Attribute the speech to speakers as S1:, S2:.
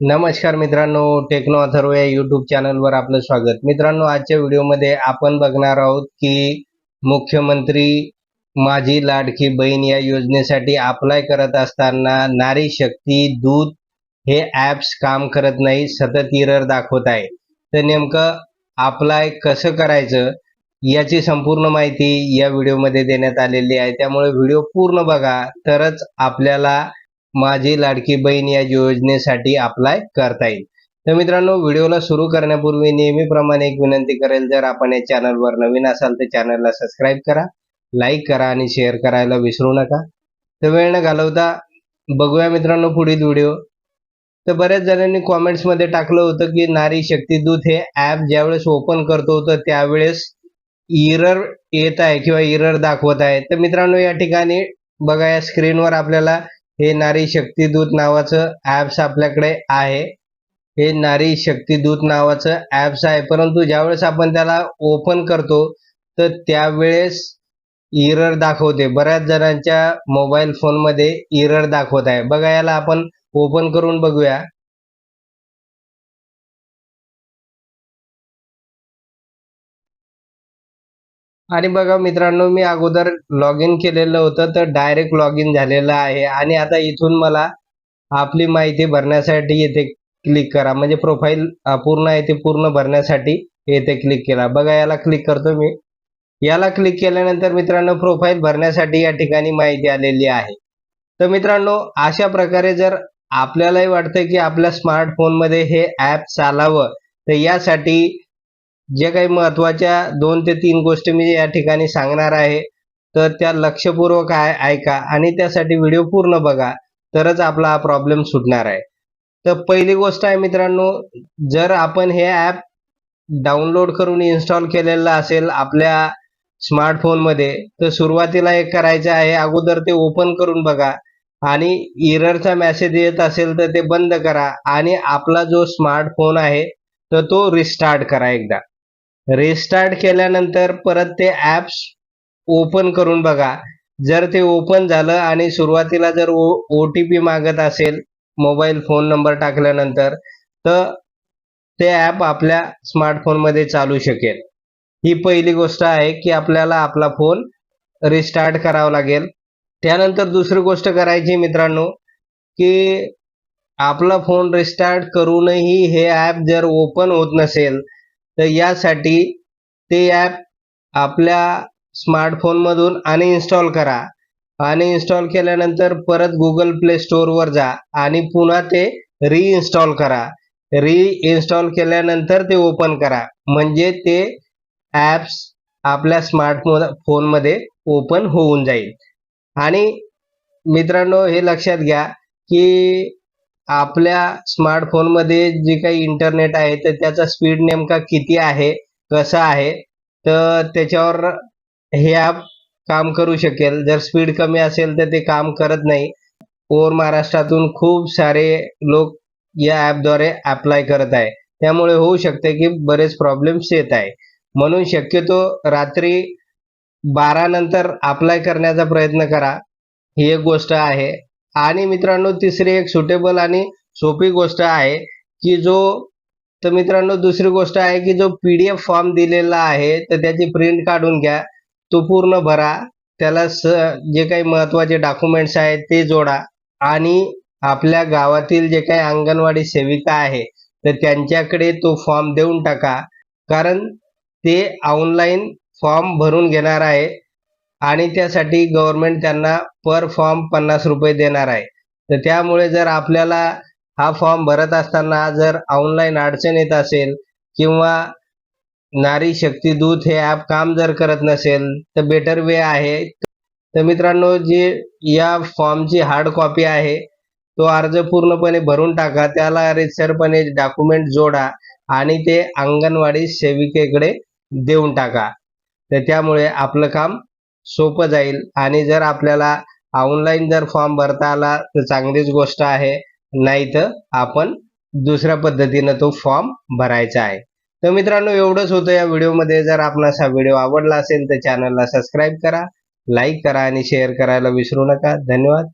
S1: नमस्कार मित्रांनो टेक्नो अथर्व या युट्यूब चॅनलवर आपलं स्वागत. मित्रांनो आजच्या व्हिडिओमध्ये आपण बघणार आहोत की मुख्यमंत्री माझी लाडकी बहीण या योजनेसाठी अप्लाय करत असताना नारी शक्ती दूत हे ॲप्स काम करत नाही सतत इरर दाखवत आहे. तर नेमकं अप्लाय कसं करायचं याची संपूर्ण माहिती या व्हिडिओमध्ये देण्यात आलेली आहे. त्यामुळे व्हिडिओ पूर्ण बघा तरच आपल्याला माझी लाडकी बहीण या योजनेसाठी अप्लाय करता येईल. तर मित्रांनो व्हिडिओला सुरू करण्यापूर्वी नेहमीप्रमाणे एक विनंती करेल जर आपण या चॅनलवर नवीन असाल तर चॅनलला सबस्क्राईब करा लाईक करा आणि शेअर करायला विसरू नका. तर वेळ न घालवता बघूया मित्रांनो पुढील व्हिडिओ. तर बऱ्याच जणांनी कॉमेंट्समध्ये टाकलं होतं की नारी शक्ती दूत हे ॲप ज्यावेळेस ओपन करतो तर त्यावेळेस इरर येत आहे किंवा इरर दाखवत आहे. तर मित्रांनो या ठिकाणी बघा या स्क्रीनवर आपल्याला हे नारी शक्तीदूत नावाचं ॲप्स आपल्याकडे आहे. हे नारी शक्तीदूत नावाचं ॲप्स आहे. परंतु ज्यावेळेस आपण त्याला ओपन करतो तर त्यावेळेस इरर दाखवते. बऱ्याच जणांच्या मोबाईल फोनमध्ये इरर दाखवत आहे. बघा याला आपण ओपन करून बघूया. आणि बघा मित्रांनो मी अगोदर लॉग इन केलेलं होतं तर डायरेक्ट लॉग इन झालेलं आहे. आणि आता इथून मला आपली माहिती भरण्यासाठी येथे क्लिक करा. म्हणजे प्रोफाईल पूर्ण आहे ते पूर्ण भरण्यासाठी येथे क्लिक केला. बघा याला क्लिक करतो मी. याला क्लिक केल्यानंतर मित्रांनो प्रोफाईल भरण्यासाठी या ठिकाणी माहिती आलेली आहे. तर मित्रांनो अशा प्रकारे जर आपल्यालाही वाटतं की आपल्या स्मार्टफोनमध्ये हे ॲप चालावं तर यासाठी जे काही महत्त्वाच्या दोन ते तीन गोष्टी मी या ठिकाणी सांगणार आहे तर त्या लक्षपूर्वक ऐका आणि त्यासाठी व्हिडिओ पूर्ण बघा तरच आपला हा प्रॉब्लेम सुटणार आहे. तर पहिली गोष्ट आहे मित्रांनो जर आपण हे ॲप डाउनलोड करून इन्स्टॉल केलेलं असेल आपल्या स्मार्टफोनमध्ये तर सुरुवातीला एक करायचं आहे अगोदर ते ओपन करून बघा आणि इररचा मेसेज येत असेल तर ते बंद करा आणि आपला जो स्मार्टफोन आहे तर तो रिस्टार्ट करा एकदा. रिस्टार्ट केल्यानंतर परत ते ॲप्स ओपन करून बघा. जर ते ओपन झालं आणि सुरुवातीला जर ओ ओ टी पी मागत असेल मोबाईल फोन नंबर टाकल्यानंतर तर ते ॲप आपल्या स्मार्टफोनमध्ये चालू शकेल. ही पहिली गोष्ट आहे की आपल्याला आपला फोन रिस्टार्ट करावा लागेल. त्यानंतर दुसरी गोष्ट करायची मित्रांनो की आपला फोन रिस्टार्ट करूनही हे ॲप जर ओपन होत नसेल तर यासाठी ते ॲप आपल्या स्मार्टफोनमधून अनइन्स्टॉल करा. अनइन्स्टॉल केल्यानंतर परत गुगल प्ले स्टोअरवर जा आणि पुन्हा ते रिइन्स्टॉल करा. रिइन्स्टॉल केल्यानंतर ते ओपन करा. म्हणजे ते ॲप्स आपल्या स्मार्टफोन फोनमध्ये ओपन होऊन जाईल. आणि मित्रांनो हे लक्षात घ्या की आपल्या स्मार्टफोनमध्ये जे काही इंटरनेट आहे तर त्याचा स्पीड नेमका किती आहे कसा आहे तर त्याच्यावर हे ॲप काम करू शकेल. जर स्पीड कमी असेल तर ते काम करत नाही. ओर महाराष्ट्रातून खूप सारे लोक या ॲपद्वारे अप्लाय करत आहे. त्यामुळे होऊ शकते की बरेच प्रॉब्लेम्स येत आहे. म्हणून शक्यतो रात्री बारा नंतर अप्लाय करण्याचा प्रयत्न करा. ही एक गोष्ट आहे. आणि मित्रांनो तिसरी एक सुटेबल आणि सोपी गोष्ट आहे की जो तर मित्रांनो दुसरी गोष्ट आहे की जो पी डी एफ फॉर्म दिलेला आहे तर त्याची प्रिंट काढून घ्या. तो पूर्ण भरा. त्याला स जे काही महत्त्वाचे डॉक्युमेंट्स आहेत ते जोडा. आणि आपल्या गावातील जे काही अंगणवाडी सेविका आहे तर त्यांच्याकडे तो फॉर्म देऊन टाका. कारण ते ऑनलाईन फॉर्म भरून घेणार आहे. आणि त्यासाठी गव्हर्नमेंट त्यांना पर फॉर्म पन्नास रुपये देणार आहे. तर त्यामुळे जर आपल्याला हा फॉर्म भरत असताना जर ऑनलाईन अडचण येत असेल किंवा नारी शक्ती दूत हे ॲप काम जर करत नसेल तर बेटर वे आहे. तर मित्रांनो जे या फॉर्मची हार्ड कॉपी आहे तो अर्ज पूर्णपणे भरून टाका. त्याला रितसरपणे डॉक्युमेंट जोडा आणि ते अंगणवाडी सेविकेकडे देऊन टाका. तर त्यामुळे आपलं काम सोपं जाईल. आणि जर आपल्याला ऑनलाईन जर फॉर्म भरता आला तर चांगलीच गोष्ट आहे. नाही तर आपण दुसऱ्या पद्धतीनं तो फॉर्म भरायचा आहे. तर मित्रांनो एवढंच होतं या व्हिडिओमध्ये. जर आपणास हा व्हिडिओ आवडला असेल तर चॅनलला सबस्क्राईब करा लाईक करा आणि शेअर करायला विसरू नका. धन्यवाद.